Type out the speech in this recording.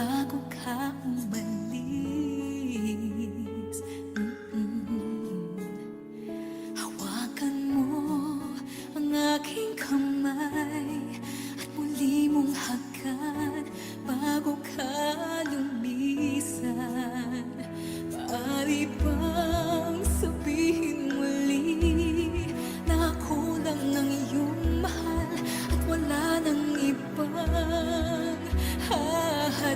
bago ka umalis mm -mm. Hawakan mo ang aking kamay At muli mong hagkan bago ka lumisan Pari pa